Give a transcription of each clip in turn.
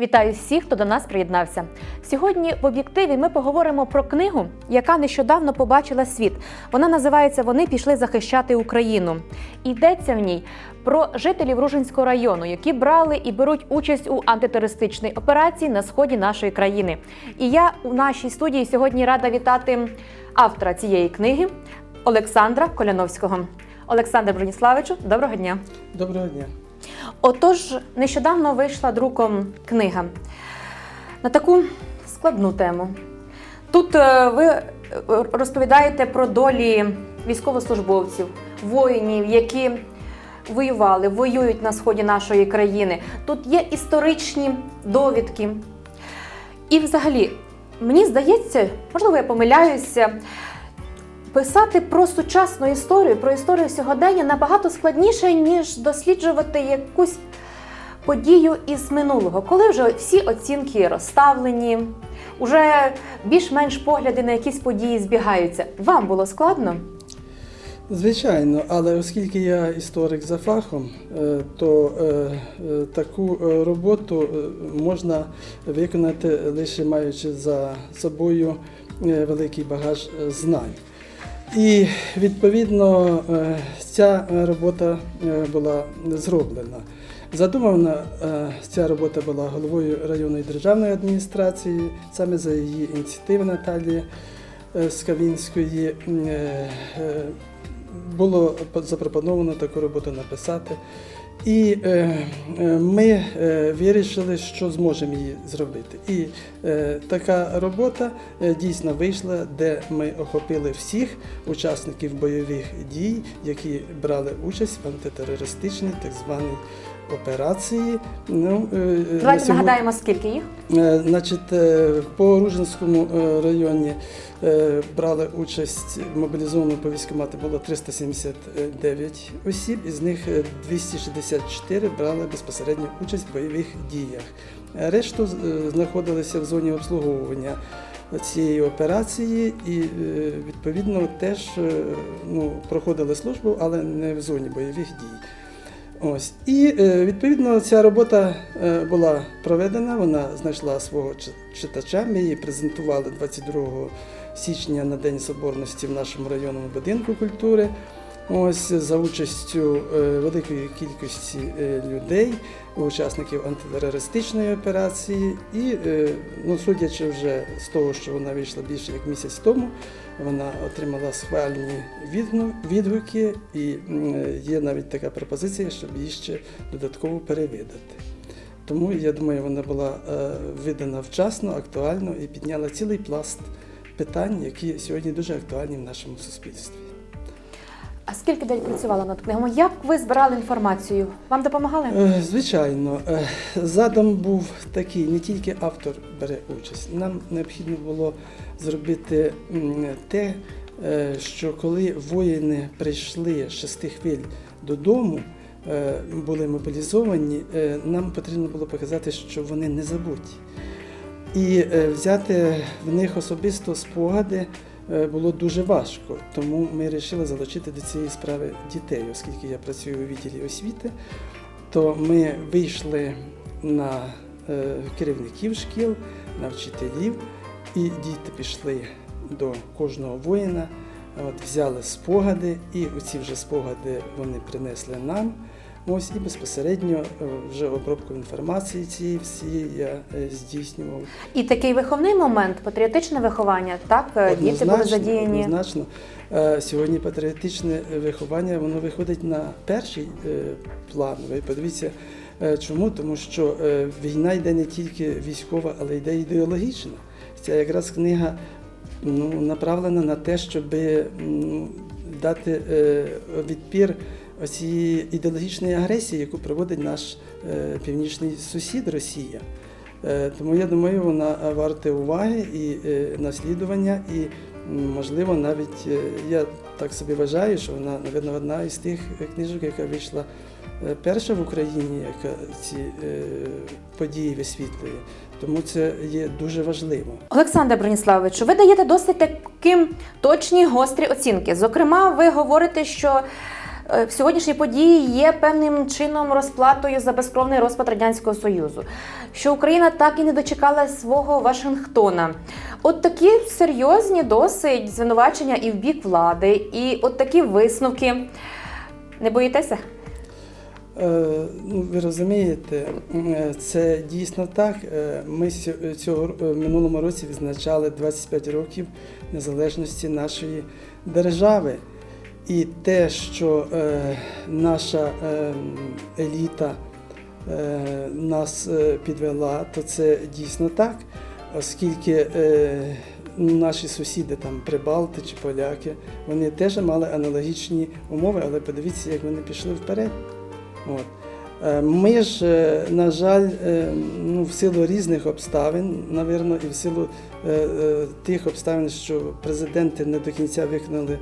Вітаю всіх, хто до нас приєднався. Сьогодні в об'єктиві ми поговоримо про книгу, яка нещодавно побачила світ. Вона називається Вони пішли захищати Україну. Йдеться в ній про жителів Ружинського району, які брали і беруть участь у антитерористичній операції на сході нашої країни. І я у нашій студії сьогодні рада вітати автора цієї книги Олександра Коляновського. Олександр Броніславичу, доброго дня. Доброго дня. Отож, нещодавно вийшла друком книга на таку складну тему. Тут е, ви е, розповідаєте про долі військовослужбовців, воїнів, які воювали, воюють на сході нашої країни. Тут є історичні довідки. І взагалі, мені здається, можливо, я помиляюся. Писати про сучасну історію, про історію сьогодення набагато складніше, ніж досліджувати якусь подію із минулого, коли вже всі оцінки розставлені, уже більш-менш погляди на якісь події збігаються. Вам було складно? Звичайно, але оскільки я історик за фахом, е, то е, е, таку роботу можна виконати лише маючи за собою великий багаж знань. І відповідно е, ця робота е, була зроблена. Задумана е, ця робота була головою районної державної адміністрації, саме за її ініціативи Наталії Скавінської. Було по- запропоновано таку роботу написати. І е, е, ми е, вирішили, що зможемо її зробити. І е, така робота е, дійсно вийшла, де ми охопили всіх учасників бойових дій, які брали участь в антитерористичній так званій операції. Ну, е, е, Давайте сьогодні- нагадаємо, скільки їх. Е, Значить, по Ружинському районі брали участь мобілізовано по військкомату було 379 осіб, із них е, 264 брали безпосередньо участь в бойових діях. Решту знаходилися в зоні обслуговування цієї операції і відповідно теж ну, проходили службу, але не в зоні бойових дій. Ось і е, відповідно ця робота е, була проведена. Вона знайшла свого чи- читача. Ми її презентували 22 січня на День Соборності в нашому районному будинку культури. Ось за участю е, великої кількості е, людей, учасників антитерористичної операції, і е, ну, судячи вже з того, що вона вийшла більше як місяць тому, вона отримала схвальні відгуки, і є навіть така пропозиція, щоб її ще додатково перевидати. Тому я думаю, вона була видана вчасно, актуально і підняла цілий пласт питань, які сьогодні дуже актуальні в нашому суспільстві. А скільки день працювала над книгою? Як ви збирали інформацію? Вам допомагали? Е, Звичайно, Е, задум був такий, не тільки автор бере участь. Нам необхідно було зробити те, е, що коли воїни прийшли з шести хвиль додому, були мобілізовані, нам потрібно було показати, що вони не забуті. І взяти в них особисто спогади було дуже важко. Тому ми вирішили залучити до цієї справи дітей, оскільки я працюю у відділі освіти, то ми вийшли на е, керівників шкіл, на вчителів, і діти пішли до кожного воїна, от, взяли спогади, і оці вже спогади вони принесли нам. Ось і безпосередньо е, вже обробку інформації цієї всієї я е, здійснював. І такий виховний момент, патріотичне виховання, так? Е, Діти були задіяні. Однозначно. Сьогодні патріотичне виховання воно виходить на перший план. Ви подивіться, чому? Тому що війна йде не тільки військова, але йде ідеологічна. Ця якраз книга ну, направлена на те, щоб м, дати відпір оцій ідеологічної агресії, яку проводить наш е, північний сусід Росія. Е, Тому я думаю, вона варта уваги і е, наслідування, і можливо навіть я так собі вважаю, що вона, напевно, одна із тих книжок, яка вийшла перша в Україні, яка ці події висвітлює. Тому це є дуже важливо. Олександр Броніславовичу, ви даєте досить таким точні гострі оцінки. Зокрема, ви говорите, що сьогоднішні події є певним чином розплатою за безкровний розпад Радянського Союзу, що Україна так і не дочекалась свого Вашингтона. От такі серйозні досить звинувачення і в бік влади, і от такі висновки. Не боїтеся? Е, Ну, ви розумієте, е, це дійсно так. Е, Ми цього е, минулому році відзначали 25 років незалежності нашої держави. І те, що е, наша е, еліта е, нас е, підвела, то це дійсно так, оскільки е, наші сусіди, там Прибалти чи поляки, вони теж мали аналогічні умови, але подивіться, як вони пішли вперед. От. Е, Ми ж, е, на жаль, ну, в силу різних обставин, навірно, і в силу тих обставин, що президенти не до кінця виконали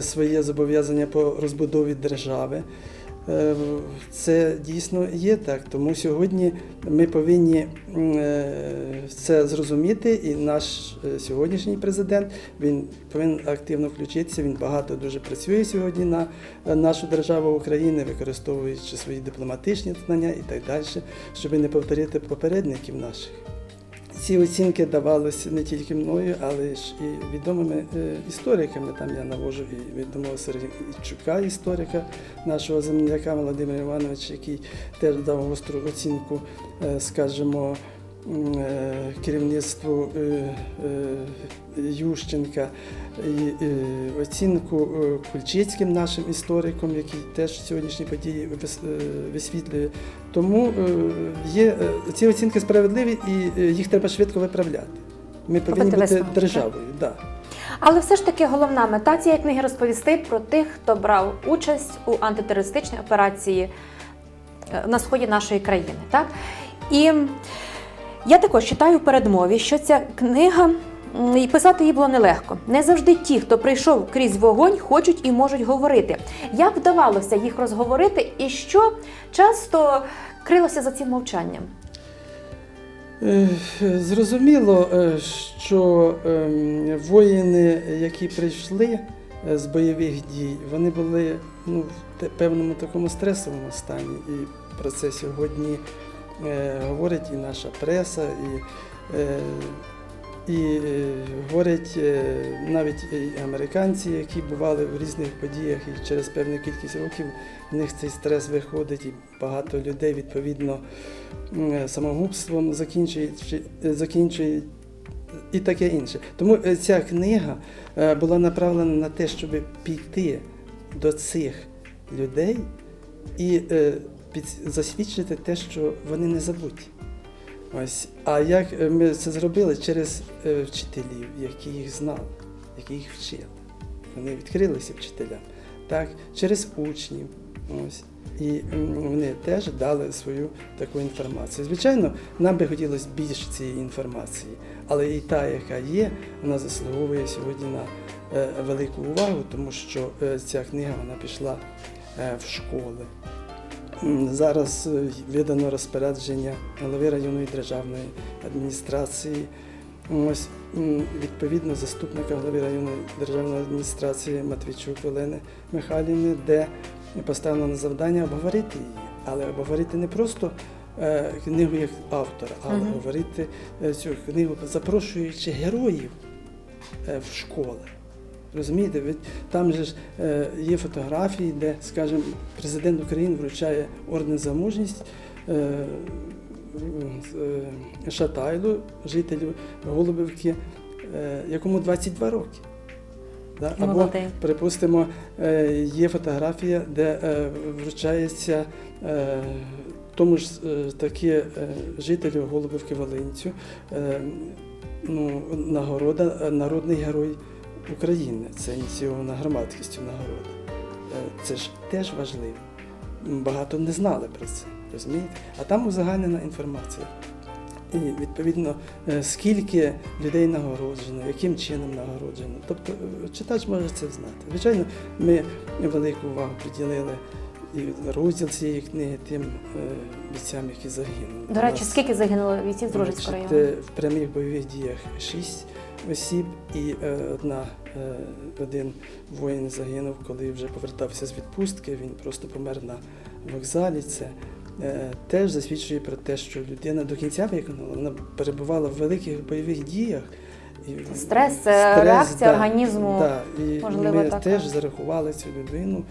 своє зобов'язання по розбудові держави. Е, Це дійсно є так. Тому сьогодні ми повинні е, це зрозуміти, і наш е, сьогоднішній президент він повинен активно включитися. Він багато дуже працює сьогодні на е, нашу державу України, використовуючи свої дипломатичні знання і так далі, щоб не повторити попередників наших. Ці оцінки давалися не тільки мною, але ж і відомими е, істориками. Там я навожу і відомого Сергійчука, історика нашого земляка Володимира Івановича, який теж дав гостру оцінку, е, скажімо, керівництву е, е, Ющенка і е, оцінку е, Кульчицьким нашим істориком, який теж сьогоднішні події е, висвітлює. Тому е, є е, ці оцінки справедливі і е, їх треба швидко виправляти. Ми повинні Робити бути державою. Да. Але все ж таки головна мета цієї книги розповісти про тих, хто брав участь у антитерористичній операції е, на сході нашої країни. Так? І я також читаю в передмові, що ця книга. І писати її було нелегко. Не завжди ті, хто прийшов крізь вогонь, хочуть і можуть говорити. Як вдавалося їх розговорити, і що часто крилося за цим мовчанням? Зрозуміло, е, що ем, воїни, які прийшли е, з бойових дій, вони були ну, в певному такому стресовому стані. І про це сьогодні говорить і наша преса, і, е, і е, говорять е, навіть і американці, які бували в різних подіях, і через певну кількість років в них цей стрес виходить, і багато людей відповідно самогубством закінчують, е, закінчують і таке інше. Тому е, ця книга е, була направлена на те, щоб піти до цих людей і е, засвідчити те, що вони не забуті. Ось. А як е, ми це зробили через е, вчителів, які їх знали, які їх вчили. Вони відкрилися вчителям, так, через учнів. Ось. І вони теж дали свою таку інформацію. Звичайно, нам би хотілося більше цієї інформації, але і та, яка є, вона заслуговує сьогодні на е, велику увагу, тому що ця книга вона пішла в школи. Зараз е, видано розпорядження голови районної державної адміністрації. Ось відповідно заступника голови районної державної адміністрації Матвійчук Олени Михайлівни, де поставлено на завдання обговорити її, але обговорити не просто е, книгу як автора, але Мгм. говорити е, цю книгу, запрошуючи героїв в школи. Розумієте, там же ж е, є фотографії, де, скажімо, президент України вручає орден за мужність е, е, Шатайлу, жителю Голубівки, якому 22 роки. Да? Або, припустимо, є фотографія, де вручається тому ж таки жителю Голубівки Волинцю ну, нагорода Народний герой України. Це ініційована громадськістю нагорода. Е, Це ж теж важливо. Багато не знали про це, розумієте? А там узагальнена інформація. І відповідно, е, скільки людей нагороджено, яким чином нагороджено. Тобто е, читач може це знати. Звичайно, ми велику увагу приділили і розділ цієї книги тим е, бійцям, які загинули. До речі, скільки загинуло бійців з Дружицького значить, району? е, В прямих бойових діях шість осіб, і е, одна, один воїн загинув, коли вже повертався з відпустки. Він просто помер на вокзалі. Це теж засвідчує про те, що людина до кінця виконала, вона перебувала в великих бойових діях. Стрес, це реакція організму, Да, і можливо, ми така. теж зарахували цю людину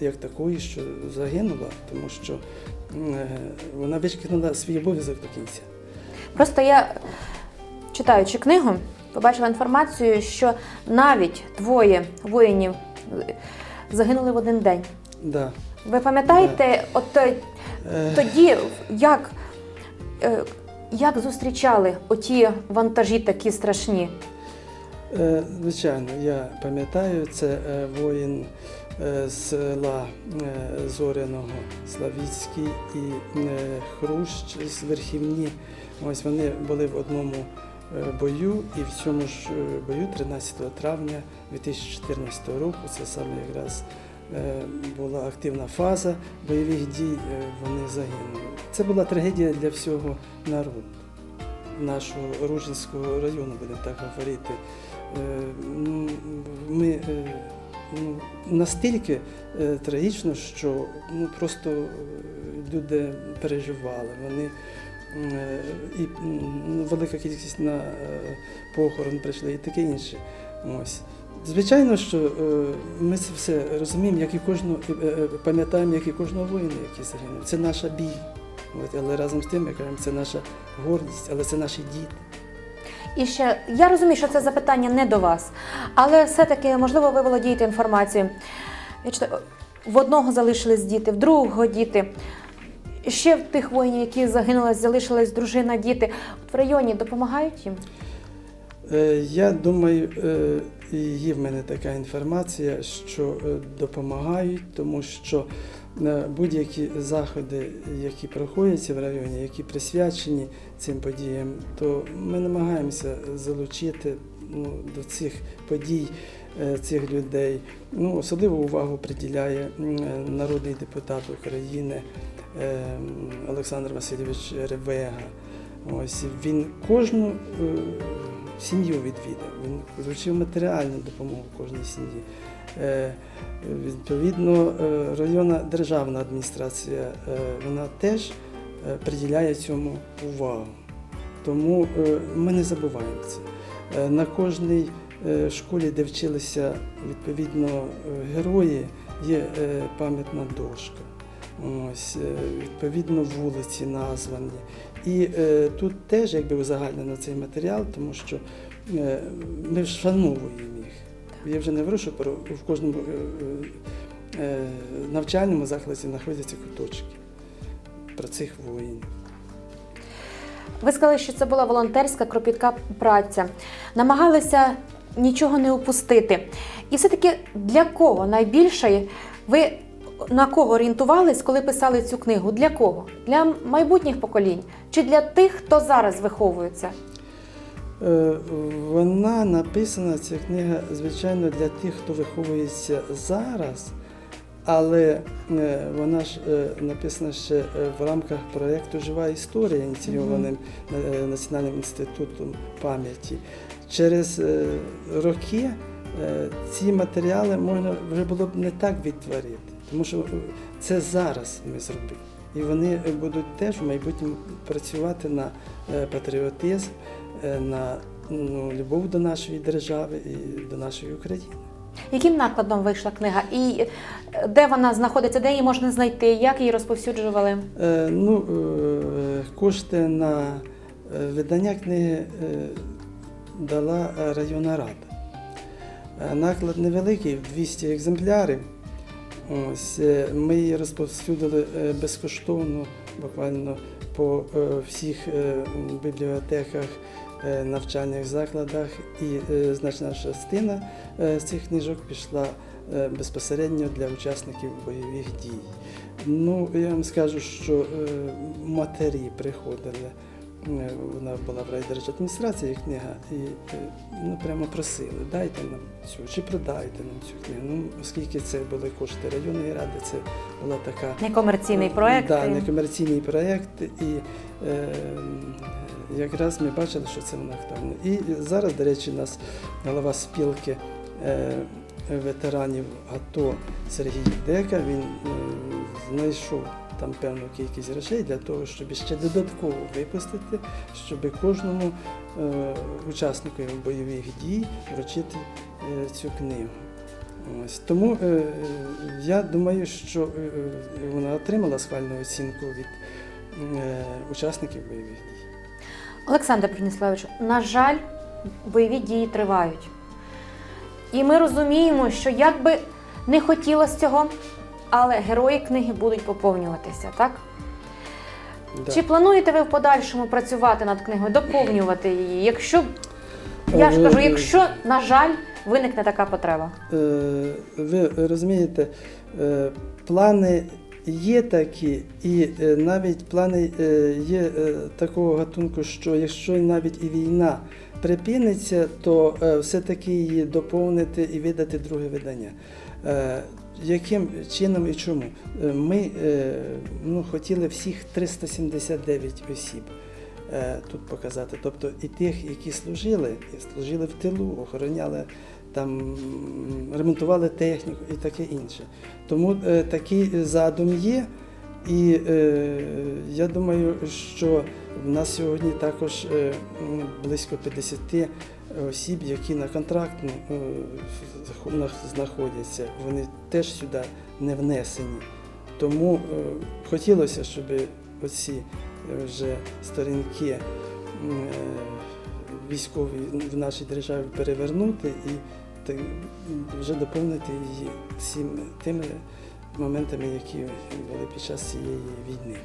як такої, що загинула, тому що е, вона виконала свій обов'язок до кінця. Просто я, читаючи книгу, побачила інформацію, що навіть двоє воїнів е, загинули в один день. Да. Ви пам'ятаєте, от е, тоді як, як зустрічали оті вантажі такі страшні? Е, Звичайно, я пам'ятаю, це е, воїн з села е, Зоряного Славіцький і Хрущ з Верхівні. Ось вони були в одному бою, і в цьому ж бою, 13 травня 2014 року, це саме якраз була активна фаза бойових дій, е, вони загинули. Це була трагедія для всього народу нашого Ружинського району, будемо так говорити. Е, ну, Ми е, ну, настільки е, трагічно, що ну, просто е, люди переживали. Вони е, і велика кількість на е, похорон прийшли і таке інше. Ось. Звичайно, що е, ми це все розуміємо, як і кожного е, е, пам'ятаємо, як і кожного воїна, який загинув. Це наша біль. От, але разом з тим, ми кажемо, це наша гордість, але це наші діти. І ще я розумію, що це запитання не до вас, але все-таки, можливо, ви володієте інформацією. В одного залишились діти, в другого діти. Ще в тих воїнів, які загинули, залишилась дружина, діти. В районі допомагають їм? Е, Я думаю, е, і є в мене така інформація, що е, допомагають, тому що е, будь-які заходи, які проходяться в районі, які присвячені цим подіям, то ми намагаємося залучити ну, до цих подій е, цих людей. Ну, особливу увагу приділяє народний депутат України Олександр Васильович Ревега. Ось він кожну сім'ю відвідав. Він вручив матеріальну допомогу кожній сім'ї. Е, відповідно, е, районна державна адміністрація е, вона теж приділяє цьому увагу. Тому ми не забуваємо це. На кожній школі, де вчилися відповідно герої, є пам'ятна дошка. Ось, відповідно, вулиці названі. І е, тут теж якби узагальнено цей матеріал, тому що е, ми вшановуємо їх. Я вже не говорю, що в кожному е, е, навчальному закладі знаходяться куточки про цих воїнів. Ви сказали, що це була волонтерська кропітка праця. Намагалися нічого не упустити. І все-таки для кого найбільше ви на кого орієнтувались, коли писали цю книгу? Для кого? Для майбутніх поколінь чи для тих, хто зараз виховується? Е, Вона написана, ця книга, звичайно, для тих, хто виховується зараз, але е, вона ж е, написана ще в рамках проєкту Жива історія, ініційованим Національним інститутом пам'яті. Через роки ці матеріали можна вже було б не так відтворити, тому що це зараз ми зробили. І вони будуть теж в майбутньому працювати на е, патріотизм, е, на ну, любов до нашої держави і до нашої України. Яким накладом вийшла книга? І е, де вона знаходиться, де її можна знайти, як її розповсюджували? Е, ну, е, кошти на видання книги е, дала районна рада. Наклад невеликий, 200 екземплярів. Ось, е, ми її розповсюдили е, безкоштовно, буквально по е, всіх бібліотеках, навчальних закладах, і значна частина з цих книжок пішла безпосередньо для учасників бойових дій. Ну, я вам скажу, що матері приходили вона була в райдержадміністрації книга, і е, ну, прямо просили, дайте нам цю, чи продайте нам цю книгу. Ну, оскільки це були кошти районної ради, це була така Некомерційний проєкт. Да, некомерційний проєкт, і е, якраз ми бачили, що це воно актуально. І зараз, до речі, у нас голова спілки е, ветеранів АТО Сергій Дека, він е, знайшов там певну кількість грошей для того, щоб ще додатково випустити, щоб кожному е, учаснику бойових дій вручити е, цю книгу. Ось тому е, я думаю, що е, е, вона отримала схвальну оцінку від е, учасників бойових дій. Олександр Броніславович, на жаль, бойові дії тривають. І ми розуміємо, що як би не хотілося цього, але герої книги будуть поповнюватися, так? Да. Чи плануєте ви в подальшому працювати над книгою, доповнювати її? Якщо я ж кажу, е, якщо, на жаль, виникне така потреба. Е, Ви розумієте, е, плани є такі, і навіть плани є такого гатунку, що якщо навіть і війна припиниться, то все-таки її доповнити і видати друге видання. Яким чином і чому? Е, Ми е, ну, хотіли всіх 379 осіб е, тут показати. Тобто і тих, які служили, і служили в тилу, охороняли там ремонтували техніку і таке інше. Тому такий задум є. І е, я думаю, що в нас сьогодні також близько 50 осіб, які на контрактну е, знаходяться, вони теж сюди не внесені. Тому е, хотілося, щоб оці е, вже сторінки військові в нашій державі перевернути і вже доповнити її всім тими моментами, які були під час цієї війни.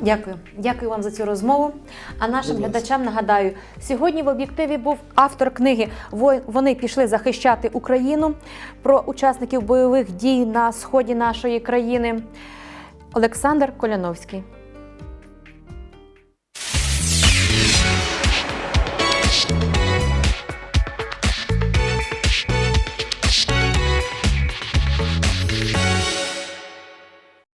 Дякую, дякую вам за цю розмову. А нашим Будь глядачам нагадаю, сьогодні в об'єктиві був автор книги «Вой- Вони пішли захищати Україну про учасників бойових дій на сході нашої країни Олександр Коляновський.